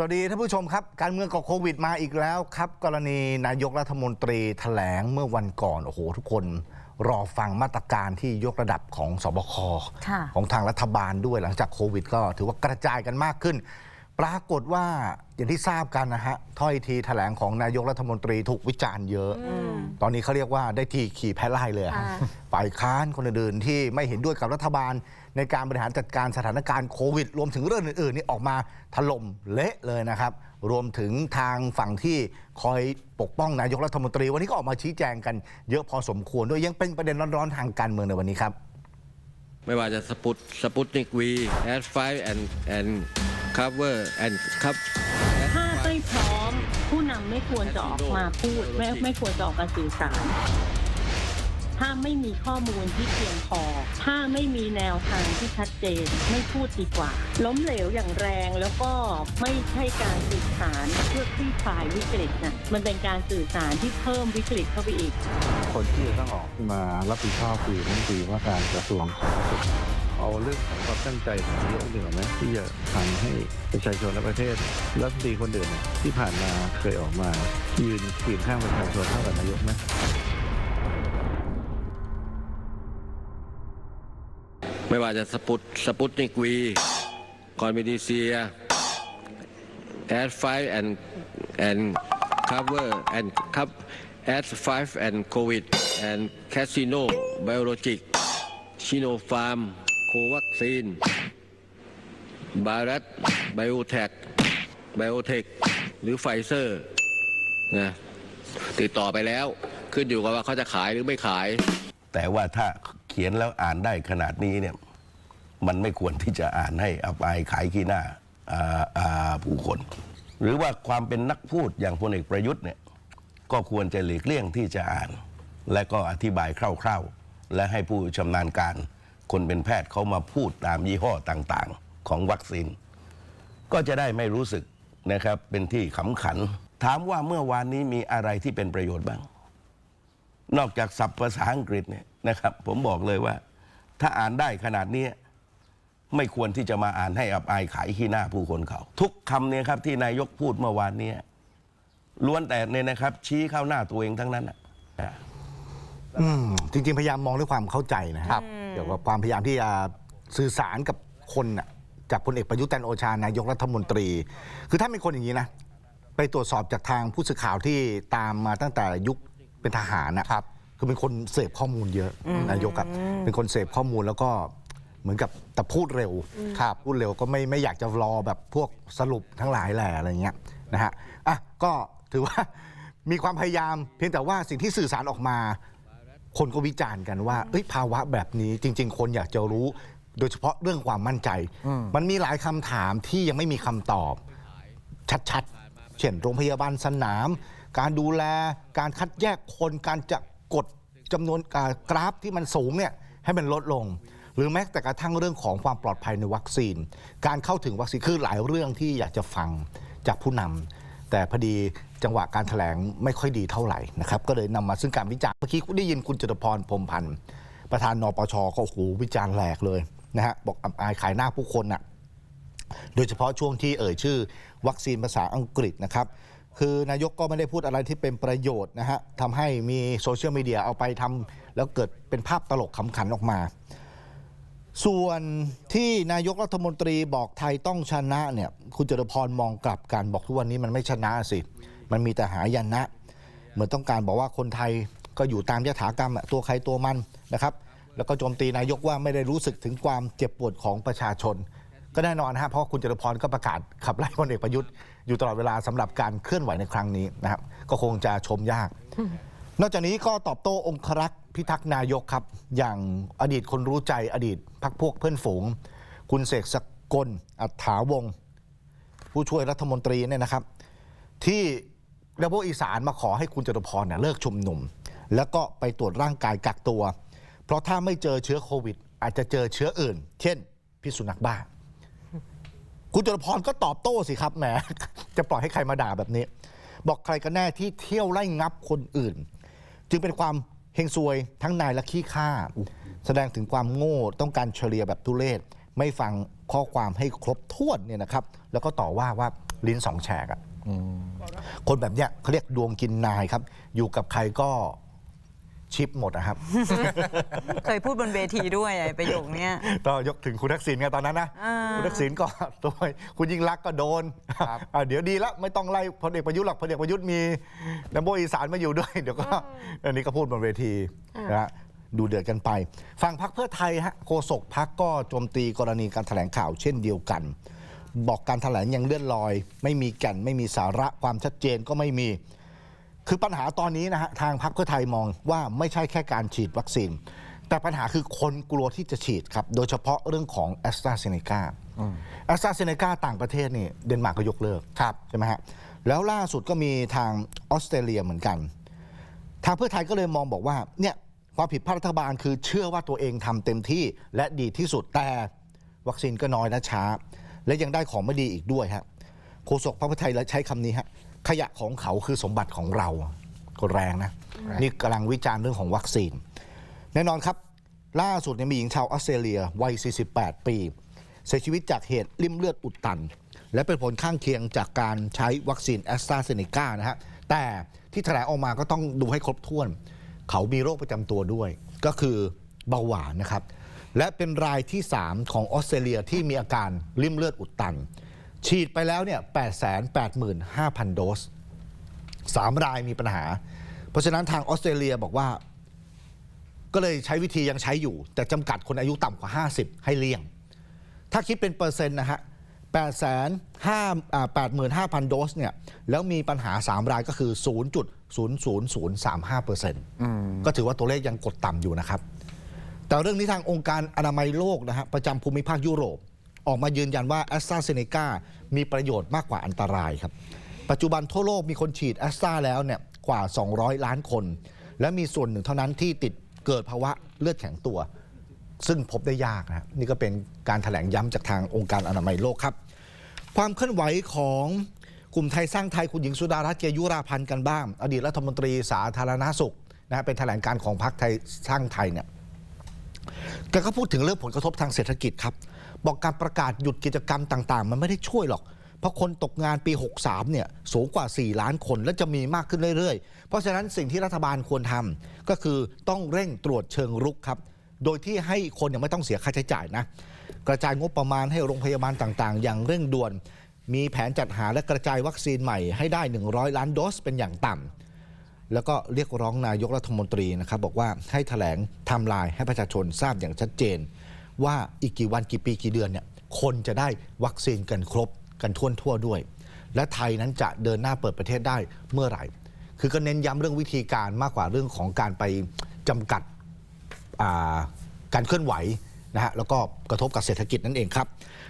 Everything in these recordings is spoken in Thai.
สวัสดีท่านผู้ชมครับ การเมืองกับโควิดมาอีกแล้วครับ กรณีนายกรัฐมนตรีแถลงเมื่อวันก่อนโอ้โหทุกคนรอฟังมาตรการที่ยกระดับของสบคค่ะของทางรัฐบาลด้วยหลังจากโควิด ก็ถือว่ากระจายกันมากขึ้น ปรากฏว่าอย่างที่ทราบกันนะฮะถ้อยทีแถลงของนายกรัฐมนตรีถูกวิจารณ์เยอะ ตอนนี้เขาเรียกว่าได้ทีขี่แพ้ไล่เลยอะอ่าฝ่ายค้านคนอื่นๆที่ไม่เห็นด้วยกับรัฐบาล ในการบริหารจัดการสถานการณ์โควิด รวมถึงเรื่องอื่นๆนี่ออกมาถล่มเละเลยนะครับ รวมถึงทางฝั่งที่คอยปกป้องนายกรัฐมนตรี วันนี้ก็ออกมาชี้แจงกันเยอะพอสมควรด้วยยังเป็นประเด็นร้อนๆทางการเมืองในวันนี้ครับ ไม่ว่าจะสปุตสปุตนิกวีแอดไฟแอนแอนคัฟเวอร์แอนคัฟถ้าไม่พร้อม ผู้นำไม่ควรจะออกมาพูด ไม่ไม่ควรจะออกมาสื่อสาร ถ้าไม่มีข้อมูลที่เพียงพอ ถ้าไม่มีแนวทางที่ชัดเจน ไม่พูดดีกว่า ล้มเหลวอย่างแรงแล้วก็ไม่ใช่การสื่อสารเพื่อคลี่คลายวิกฤตนะมันเป็นการสื่อสารที่เพิ่มวิกฤตเข้าไปอีก คนที่จะต้องออกมารับผิดชอบคือรัฐมนตรีว่าการกระทรวงสาธารณสุขเอาเรื่องของความตั้งใจของนายกเหนือไหมที่จะทำให้ประชาชนและประเทศรัฐมนตรีคนเดิมที่ผ่านมาเคยออกมา ยืนเคียงข้างประชาชนเท่ากับนายกไหม ไม่ว่าจะสปุตสปุตนิกวีคอนเมดิเซียแอดไฟแอนแอนคัฟเวอร์แอนคัฟแอดไฟแอนโควิดแอนแคสซิโนไบโอโลจิกชิโนฟาร์มโควัคซีนบารัตไบโอเทคไบโอเทคหรือไฟเซอร์นะติดต่อไปแล้วขึ้นอยู่กับว่าเขาจะขายหรือไม่ขาย แต่ว่าถ้า ขียนแล้วอ่านได้ขนาดนี้เนี่ยมันไม่ควรที่จะอ่านให้อับอายขายขี้หน้าอ่าอ่าผู้คน หรือว่าความเป็นนักพูดอย่างพลเอกประยุทธ์เนี่ยก็ควรจะหลีกเลี่ยงที่จะอ่าน และก็อธิบายคร่าวๆ และให้ผู้ชำนาญการคนเป็นแพทย์เขามาพูดตามยี่ห้อต่างๆ ของวัคซีน ก็จะได้ไม่รู้สึกนะครับเป็นที่ขำขัน ถามว่าเมื่อวานนี้มีอะไรที่เป็นประโยชน์บ้าง นอกจากศัพท์ภาษาอังกฤษเนี่ย นะครับ ผมบอกเลยว่า ถ้าอ่านได้ขนาดนี้ไม่ควรที่จะมาอ่านให้อับอายขายขี้หน้าผู้คนเขา ทุกคำเนี่ยครับที่นายกพูดเมื่อวานเนี้ล้วนแต่เนี่ยนะครับ ชี้เข้าหน้าตัวเองทั้งนั้นนะอืมจริง ๆ พยายามมองด้วยความเข้าใจนะครับเกี่ยวกับความพยายามที่จะสื่อสารกับคนน่ะจากพลเอกประยุทธ์จันทร์โอชานายกรัฐมนตรี คือถ้าเป็นคนอย่างนี้นะไปตรวจสอบจากทางผู้สื่อข่าวที่ตามมาตั้งแต่ยุคเป็นทหารนะครับ คือเป็นคนเสพข้อมูลเยอะนายกครับเป็นคนเสพข้อมูลแล้วก็เหมือนกับแต่พูดเร็วครับพูดเร็วก็ไม่ไม่อยากจะรอแบบพวกสรุปทั้งหลายแหล่อะไรเงี้ยนะฮะอะก็ถือว่ามีความพยายามเพียงแต่ว่าสิ่งที่สื่อสารออกมา คนก็วิจารณ์กันว่าเอ้ยภาวะแบบนี้จริง ๆ คนอยากจะรู้ โดยเฉพาะเรื่องความมั่นใจ มันมีหลายคำถามที่ยังไม่มีคำตอบ ชัดๆ เช่นโรงพยาบาลสนาม การดูแลการคัดแยกคนการจะ กดจำนวนอ่ากราฟที่มันสูงเนี่ยให้มันลดลง หรือแม้แต่กระทั่งเรื่องของความปลอดภัยในวัคซีน การเข้าถึงวัคซีนคือหลายเรื่องที่อยากจะฟังจากผู้นำแต่พอดีจังหวะการถแถลงไม่ค่อยดีเท่าไหร่นะครับก็เลยนำมาซึ่งการวิจารณ์เมื่อกี้ได้ยินคุณจตุพรพรหมพันธ์ประธานนปชก็โอ้โหวิจารณ์แหลกเลยนะฮะบอกอับอายขายหน้าผู้คนน่ะ โดยเฉพาะช่วงที่เอ่ยชื่อ วัคซีนภาษาอังกฤษนะครับ คือนายกก็ไม่ได้พูดอะไรที่เป็นประโยชน์นะฮะทำให้มีโซเชียลมีเดียเอาไปทำแล้วเกิดเป็นภาพตลกขำขันออกมา ส่วนที่นายกรัฐมนตรีบอกไทยต้องชนะเนี่ยคุณจตุพรมองกลับกันบอกทุกวันนี้มันไม่ชนะสิ มันมีแต่หายันนะ เหมือนต้องการบอกว่าคนไทยก็อยู่ตามยถากรรมอะตัวใครตัวมันนะครับ แล้วก็โจมตีนายกว่าไม่ได้รู้สึกถึงความเจ็บปวดของประชาชน ก็แน่นอนฮะเพราะคุณจตุพรก็ประกาศขับไล่พลเอกประยุทธ์ อยู่ตลอดเวลาสำหรับการเคลื่อนไหวในครั้งนี้นะครับ ก็คงจะชมยาก นอกจากนี้ก็ตอบโต้องครักษ์พิทักษ์นายกครับ อย่างอดีตคนรู้ใจอดีตพักพวกเพื่อนฝูง คุณเสกสกลอัฏฐาวง ผู้ช่วยรัฐมนตรีเนี่ยนะครับ ที่ระบบอีสานมาขอให้คุณจตุพรเนี่ยเลิกชุมนุม แล้วก็ไปตรวจร่างกายกักตัว เพราะถ้าไม่เจอเชื้อโควิด อาจจะเจอเชื้ออื่น เช่น พิษสุนัขบ้า คุณจตุพรก็ตอบโต้สิครับแหมจะปล่อยให้ใครมาด่าแบบนี้ บอกใครกันแน่ที่เที่ยวไล่งับคนอื่น จึงเป็นความเฮงซวยทั้งนายและขี้ข้าแสดงถึงความโง่ต้องการเฉลี่ยแบบทุเลศไม่ฟังข้อความให้ครบถ้วนเนี่ยนะครับ แล้วก็ต่อว่าว่าลิ้นสองแฉกอะคนแบบเนี้ยเขาเรียกดวงกินนายครับ อยู่กับใครก็ ชิปหมดนะครับ เคยพูดบนเวทีด้วยไอ้ประโยคเนี้ย ก็ยกถึงคุณทักษิณไงตอนนั้นนะ อ่า คุณทักษิณก็ โดยคุณยิ่งรักษณ์ก็โดนอ่าเดี๋ยวดีละไม่ต้องไล่พลเอกประยุทธ์หรอกพลเอกประยุทธ์มีนัมโบอีสานมาอยู่ด้วย เดี๋ยวก็อันนี้ก็พูดบนเวทีนะฮะดูเดือดกันไปฝั่งพรรคเพื่อไทยฮะโฆษกพรรคก็โจมตีกรณีการแถลงข่าวเช่นเดียวกัน บอกการแถลงยังเลื่อนลอย ไม่มีแก่นไม่มีสาระความชัดเจนก็ไม่มี คือปัญหาตอนนี้นะฮะทางพรรคเพื่อไทยมองว่าไม่ใช่แค่การฉีดวัคซีน แต่ปัญหาคือคนกลัวที่จะฉีดครับ โดยเฉพาะเรื่องของแอสตราเซเนกาแอสตราเซเนกาต่างประเทศนี่เดนมาร์กก็ยกเลิกครับใช่ไหมฮะแล้วล่าสุดก็มีทางออสเตรเลียเหมือนกัน ทางเพื่อไทยก็เลยมองบอกว่าเนี่ยความผิดพลาดรัฐบาลคือเชื่อว่าตัวเองทำเต็มที่และดีที่สุดแต่วัคซีนก็น้อยและช้า และยังได้ของไม่ดีอีกด้วยฮะโฆษกพรรคเพื่อไทยและใช้คำนี้ฮะ ขยะของเขาคือสมบัติของเราก็แรงนะ นี่กำลังวิจารณ์เรื่องของวัคซีน แน่นอนครับ ล่าสุดเนี่ยมีหญิงชาวออสเตรเลียวัย 48 ปี เสียชีวิตจากเหตุริ่มเลือดอุดตัน และเป็นผลข้างเคียงจากการใช้วัคซีนแอสตราเซเนกานะฮะแต่ที่แถลงออกมาก็ต้องดูให้ครบถ้วน เขามีโรคประจำตัวด้วย ก็คือเบาหวานนะครับ และเป็นรายที่ 3 ของออสเตรเลียที่มีอาการริ่มเลือดอุดตัน ฉีดไปแล้วเนี่ย885,000 โดส 3 รายมีปัญหา เพราะฉะนั้นทางออสเตรเลียบอกว่า ก็เลยใช้วิธียังใช้อยู่ แต่จำกัดคนอายุต่ำกว่า 50 ให้เลี่ยง ถ้าคิดเป็นเปอร์เซ็นต์นะฮะ8 5 85,000โดสเนี่ย แล้วมีปัญหา 3 รายก็คือ 0.00035เปอร์เซ็นต์ก็ถือว่าตัวเลขยังกดต่ำอยู่นะครับ แต่เรื่องนี้ทางองค์การอนามัยโลกนะฮะประจำภูมิภาคยุโรป ออกมายืนยันว่าแอสตราเซเนกามีประโยชน์มากกว่าอันตรายครับ ปัจจุบันทั่วโลกมีคนฉีดแอสตราแล้วเนี่ยกว่า 200 ล้านคน และมีส่วนหนึ่งเท่านั้นที่ติดเกิดภาวะเลือดแข็งตัว ซึ่งพบได้ยากนะนี่ก็เป็นการถแถลงย้ำจากทางองค์การอนามัยโลกครับ ความเคลื่อนไหวของกลุ่มไทยสร้างไทยคุณหญิงสุดารัตน์เกยุราพันธ์กันบ้าง อดีตรัฐมนตรีสาธารณาสุขนะเป็นแถลงการของพรรคไทยสร้างไทยเนี่ยแกก็พูดถึงเรื่องผลกระทบทางเศรษฐกิจครับ บอกการประกาศหยุดกิจกรรมต่าง ๆ มันไม่ได้ช่วยหรอก เพราะคนตกงานปี 63 เนี่ยสูงกว่า 4 ล้านคนและจะมีมากขึ้นเรื่อย ๆ เพราะฉะนั้นสิ่งที่รัฐบาลควรทำก็คือต้องเร่งตรวจเชิงรุกครับ โดยที่ให้คนยังไม่ต้องเสียค่าใช้จ่ายนะ กระจายงบประมาณให้โรงพยาบาลต่าง ๆ อย่างเร่งด่วน มีแผนจัดหาและกระจายวัคซีนใหม่ให้ได้ 100 ล้านโดสเป็นอย่างต่ำแล้วก็เรียกร้องนายกรัฐมนตรีนะครับบอกว่าให้แถลงไทม์ไลน์ให้ประชาชนทราบอย่างชัดเจน ว่าอีกกี่วันกี่ปีกี่เดือนเนี่ยคนจะได้วัคซีนกันครบกันทั่วทั่วด้วย และไทยนั้นจะเดินหน้าเปิดประเทศได้เมื่อไหร่ คือก็เน้นย้ำเรื่องวิธีการมากกว่าเรื่องของการไปจำกัดการเคลื่อนไหวนะฮะแล้วก็กระทบกับเศรษฐกิจนั่นเองครับ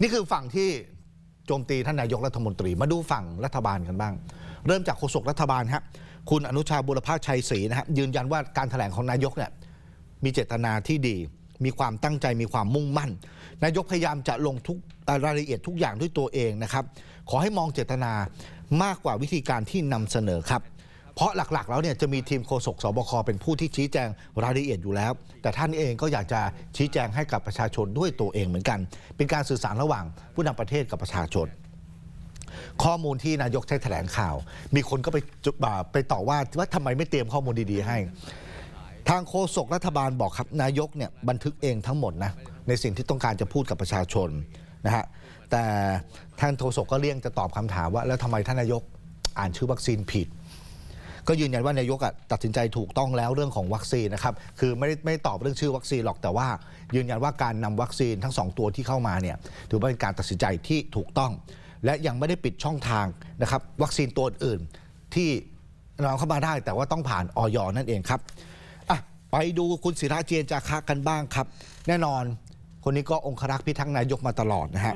นี่คือฝั่งที่โจมตีท่านนายกรัฐมนตรีมาดูฝั่งรัฐบาลกันบ้าง เริ่มจากโฆษกรัฐบาลฮะคุณอนุชาบุรพาชัยศรีนะฮะยืนยันว่าการแถลงของนายกเนี่ยมีเจตนาที่ดี มีความตั้งใจมีความมุ่งมั่น นายกพยายามจะลงทุกรายละเอียดทุกอย่างด้วยตัวเองนะครับ ขอให้มองเจตนามากกว่าวิธีการที่นำเสนอครับ เพราะหลักๆ แล้วเนี่ยจะมีทีมโฆษกสบคเป็นผู้ที่ชี้แจงรายละเอียดอยู่แล้ว แต่ท่านเองก็อยากจะชี้แจงให้กับประชาชนด้วยตัวเองเหมือนกัน เป็นการสื่อสารระหว่างผู้นำประเทศกับประชาชนข้อมูลที่นายกใช้แถลงข่าว มีคนก็ไปบ่าไปต่อว่าว่าทำไมไม่เตรียมข้อมูลดีๆให้ ทางโฆษกรัฐบาลบอกครับนายกเนี่ยบันทึกเองทั้งหมดนะในสิ่งที่ต้องการจะพูดกับประชาชนนะฮะแต่ท่านโฆษกก็เลี่ยงจะตอบคำถามว่า แล้วทำไมท่านนายกอ่านชื่อวัคซีนผิด ก็ยืนยันว่านายกอะตัดสินใจถูกต้องแล้วเรื่องของวัคซีนนะครับคือไม่ได้ไม่ตอบเรื่องชื่อวัคซีนหรอกแต่ว่า ยืนยันว่าการนำวัคซีนทั้งสองตัวที่เข้ามาเนี่ยถือว่าเป็นการตัดสินใจที่ถูกต้อง และยังไม่ได้ปิดช่องทางนะครับวัคซีนตัวอื่นที่นำเข้ามาได้แต่ว่าต้องผ่านออยนั่นเองครับ ไปดูคุณศิระเจนจาคะกันบ้างครับ แน่นอน คนนี้ก็องครักษ์พิทักษ์นายกมาตลอดนะฮะ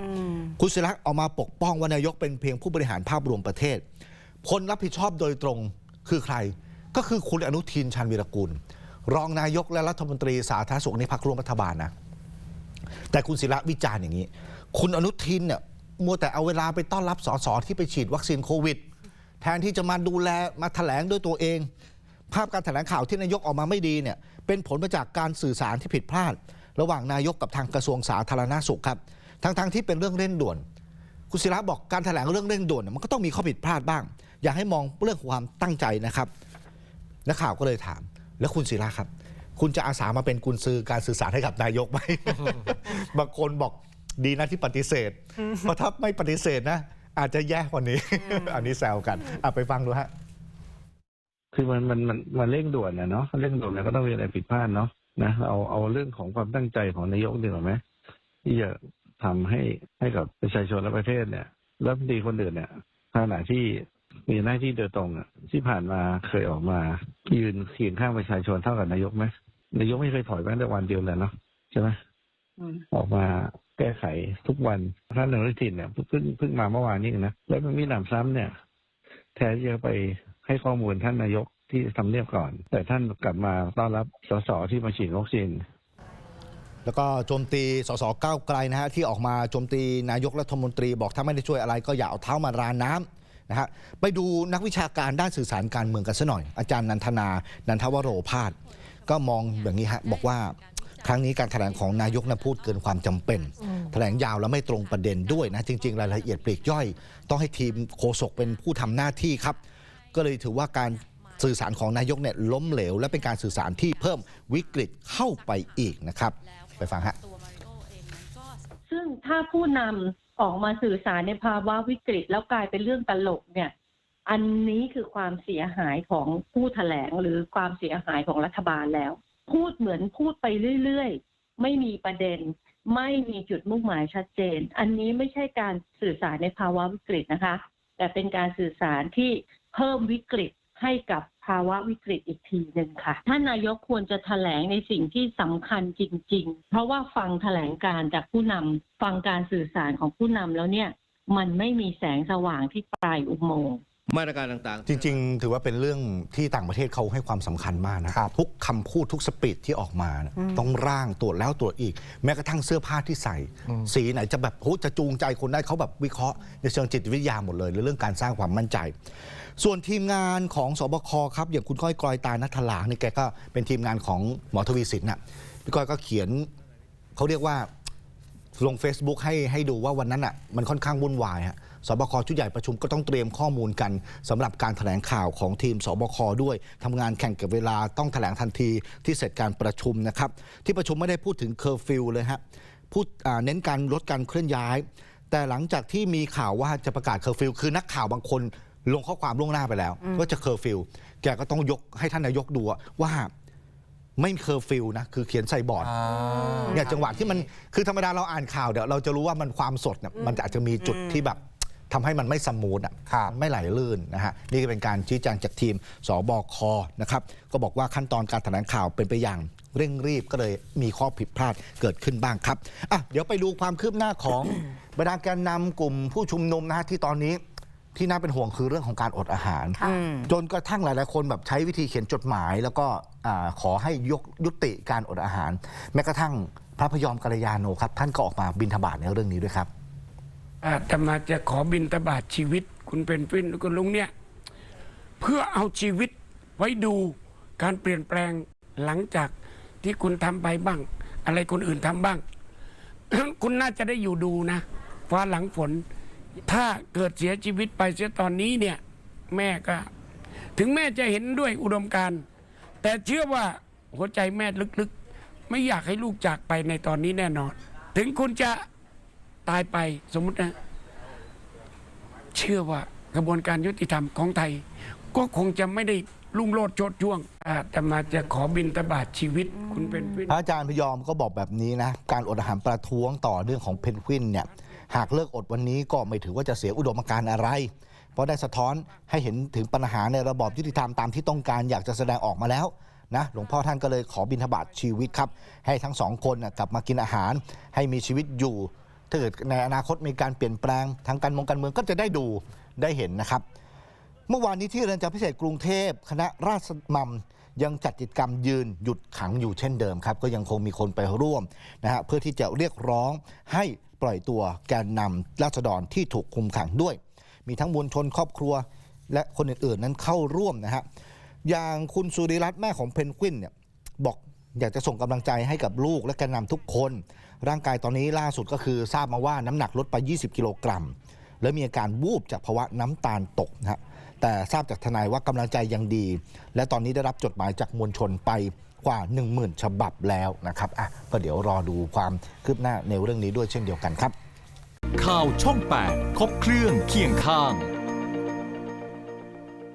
คุณศิระออกมาปกป้องว่านายกเป็นเพียงผู้บริหารภาพรวมประเทศคนรับผิดชอบโดยตรงคือใคร ก็คือคุณอนุทินชาญวีรกุล รองนายกและรัฐมนตรีสาธารณสุขในพรรคร่วมรัฐบาลนะแต่คุณศิระวิจารณ์อย่างนี้ คุณอนุทินเนี่ยมัวแต่เอาเวลาไปต้อนรับสสที่ไปฉีดวัคซีนโควิด แทนที่จะมาดูแลมาแถลงด้วยตัวเอง ภาพการแถลงข่าวที่นายกออกมาไม่ดีเนี่ยเป็นผลมาจากการสื่อสารที่ผิดพลาด ระหว่างนายกกับทางกระทรวงสาธารณาสุขครับทั้งๆที่เป็นเรื่องเร่งด่วน คุณศิระบอกการแถลงเรื่องเร่งด่วนเนี่ยมันก็ต้องมีข้อผิดพลาดบ้าง อยากให้มองเรื่องความตั้งใจนะครับนักข่าวก็เลยถาม แล้วคุณศิระครับ คุณจะอาสามาเป็นกุญซือการสื่อสารให้กับนายกไหมบางคนบอกดีนะที่ปฏิเสธเพราะถ้าไม่ปฏิเสธนะ อาจจะแย่กว่านี้ อันนี้แซวกันอะไปฟังดูฮะ คือมันมันมันมันเร่งด่วนนะเนาะเร่งด่วนเนี่ยก็ต้องมีอะไรผิดพลาดเนาะนะเอาเอาเรื่องของความตั้งใจของนายกดีกว่าไหมที่จะทำให้ให้กับประชาชนและประเทศเนี่ยรัฐมนตรีคนอื่นเนี่ยขณะที่มีหน้าที่โดยตรงอะที่ผ่านมาเคยออกมายืนเคียงข้างประชาชนเท่ากับนายกไหมนายกไม่เคยถอยแม้แต่วันเดียวเลยเนาะใช่ไหมออกมาแก้ไขทุกวันท่านหนึ่งรัทินเนี่ยเพิ่งเพิ่งมาเมื่อวานนี้เองนะแล้วมันมีหนำซ้ำเนี่ย แทนที่จะไป ให้ข้อมูลท่านนายกที่ทำเนียบก่อน แต่ท่านกลับมาต้อนรับสสที่มาฉีดวัคซีนแล้วก็โจมตีสสก้าวไกลนะฮะที่ออกมาโจมตีนายกรัฐมนตรีบอกถ้าไม่ได้ช่วยอะไรก็อย่าเอาเท้ามาราน้ำนะฮะไปดูนักวิชาการด้านสื่อสารการเมืองกันซะหน่อย อาจารย์นันทนา นันทวโรพาสก็มองอย่างนี้ฮะบอกว่าครั้งนี้การแถลงของนายกนะพูดเกินความจำเป็นแถลงยาวแล้วไม่ตรงประเด็นด้วยนะจริง ๆ รายละเอียดปลีกย่อย ต้องให้ทีมโฆษกเป็นผู้ทำหน้าที่ครับ ก็เลยถือว่าการสื่อสารของนายกเนี่ยล้มเหลว และเป็นการสื่อสารที่เพิ่มวิกฤตเข้าไปอีกนะครับ ไปฟังฮะซึ่งถ้าผู้นำออกมาสื่อสารในภาวะวิกฤต แล้วกลายเป็นเรื่องตลกเนี่ย อันนี้คือความเสียหายของผู้แถลงหรือความเสียหายของรัฐบาลแล้ว พูดเหมือนพูดไปเรื่อยๆ ไม่มีประเด็น ไม่มีจุดมุ่งหมายชัดเจน อันนี้ไม่ใช่การสื่อสารในภาวะวิกฤตนะคะ แต่เป็นการสื่อสารที่ เพิ่มวิกฤตให้กับภาวะวิกฤตอีกทีหนึ่งค่ะ ท่านนายกควรจะแถลงในสิ่งที่สำคัญจริง ๆ เพราะว่าฟังแถลงการจากผู้นำฟังการสื่อสารของผู้นำแล้วเนี่ย มันไม่มีแสงสว่างที่ปลายอุโมงค์ มาตรการต่างๆ จริง ๆ ถือว่าเป็นเรื่องที่ต่างประเทศเขาให้ความสำคัญมากนะ ทุกคำพูดทุกสปีดที่ออกมานะต้องร่างตรวจแล้วตรวจอีก แม้กระทั่งเสื้อผ้าที่ใส่ สีไหนจะแบบโหจะจูงใจคนได้เขาแบบวิเคราะห์ในเชิงจิตวิทยาหมดเลยในเรื่องการสร้างความมั่นใจ ส่วนทีมงานของสบคครับอย่างคุณก้อยกลอยตานัทลานี่แกก็เป็นทีมงานของหมอทวีสินน่ะพี่ก้อยก็เขียนเขาเรียกว่าลง Facebook ให้ให้ดูว่าวันนั้นอะมันค่อนข้างวุ่นวายฮะ สบคชุดใหญ่ประชุมก็ต้องเตรียมข้อมูลกันสำหรับการถแถลงข่าวของทีมสบคด้วยทำงานแข่งกับเวลาต้องถแถลงทันทีที่เสร็จการประชุมนะครับ ที่ประชุมไม่ได้พูดถึงเคอร์ฟิวเลยฮะพูดอ่าเน้นการลดการเคลื่อนย้าย แต่หลังจากที่มีข่าวว่าจะประกาศเคอร์ฟิวคือนักข่าวบางคนลงข้อความล่วงหน้าไปแล้ว ว่าจะเคอร์ฟิวแกก็ต้องยกให้ท่านนายกดูว่าไม่เคอร์ฟิวนะ คือเขียนใส่บอร์ดเนี่ยจังหวะที่มันคือธรรมดาเราอ่านข่าวเดี๋ยวเราจะรู้ว่ามันความสดเนี่ยมันอาจจะมีจุดที่แบบ ทำให้มันไม่สมูทอะครับมันไม่ไหลลื่นนะฮะนี่ก็เป็นการชี้แจงจากทีมสบคนะครับก็บอกว่าขั้นตอนการแถลงข่าวเป็นไปอย่างเร่งรีบก็เลยมีข้อผิดพลาดเกิดขึ้นบ้างครับอะเดี๋ยวไปดูความคืบหน้าของบรรดาแกนนำกลุ่มผู้ชุมนุมนะฮะที่ตอนนี้ที่น่าเป็นห่วงคือเรื่องของการอดอาหาร จนกระทั่งหลาย ๆ คนแบบใช้วิธีเขียนจดหมาย แล้วก็อ่าขอให้ยกยุติการอดอาหาร แม้กระทั่งพระพยอมกัลยาโนครับ ท่านก็ออกมาบินทบาทในเรื่องนี้ด้วยครับ อาตมาจะขอบินตบาทชีวิต คุณเป็นฟินคุณลุงเนี่ย เพื่อเอาชีวิตไว้ดูการเปลี่ยนแปลงหลังจากที่คุณทำไปบ้าง อะไรคนอื่นทำบ้าง คุณน่าจะได้อยู่ดูนะฟ้าหลังฝน ถ้าเกิดเสียชีวิตไปเสียตอนนี้เนี่ย แม่ก็ ถึงแม่จะเห็นด้วยอุดมการ แต่เชื่อว่าหัวใจแม่ลึกๆ ไม่อยากให้ลูกจากไปในตอนนี้แน่นอน ถึงคุณจะ ตายไปสมมุตินะ เชื่อว่ากระบวนการยุติธรรมของไทย ก็คงจะไม่ได้ลุ่งโลดโชดช่วงอาตมาจะขอบินตบาทชีวิต คุณเป็นฟินพระอาจารย์พยอมก็บอกแบบนี้นะ การอดอาหารประท้วงต่อเรื่องของเพนกวินเนี่ยหากเลิกอดวันนี้ก็ไม่ถือว่าจะเสียอุดมการณ์อะไร เพราะได้สะท้อนให้เห็นถึงปัญหาในระบอบยุติธรรมตามที่ต้องการอยากจะแสดงออกมาแล้วนะหลวงพ่อท่านก็เลยขอบิณฑบาตชีวิตครับ ให้ทั้งสองคนนะกลับมากินอาหาร ให้มีชีวิตอยู่ ถ้าเกิดในอนาคตมีการเปลี่ยนแปลงทางการเมองการเมืองก็จะได้ดูได้เห็นนะครับ เมื่อวานนี้ที่เรือนจำพิเศษกรุงเทพคณะราษฎรมัมยังจัดกิจกรรมยืนหยุดขังอยู่เช่นเดิมครับก็ยังคงมีคนไปร่วมนะฮะเพื่อที่จะเรียกร้องให้ปล่อยตัวแกนนำราษฎรที่ถูกคุมขังด้วย มีทั้งมวลชนครอบครัว และคนอื่นๆนั้นเข้าร่วมนะฮะอย่างคุณสุริรัตน์แม่ของเพนกวินเนี่ยบอกอยากจะส่งกำลังใจให้กับลูกและแกนนำทุกคน ร่างกายตอนนี้ล่าสุดก็คือทราบมาว่าน้ำหนักลดไป 20 กิโลกรัม และมีอาการวูบจากภาวะน้ำตาลตกนะฮะแต่ทราบจากทนายว่ากำลังใจยังดี และตอนนี้ได้รับจดหมายจากมวลชนไปกว่า 10,000 ฉบับแล้วนะครับอะก็เดี๋ยวรอดูความคืบหน้าในเรื่องนี้ด้วยเช่นเดียวกันครับ ข่าวช่อง 8 ครบเครื่องเคียงข้าง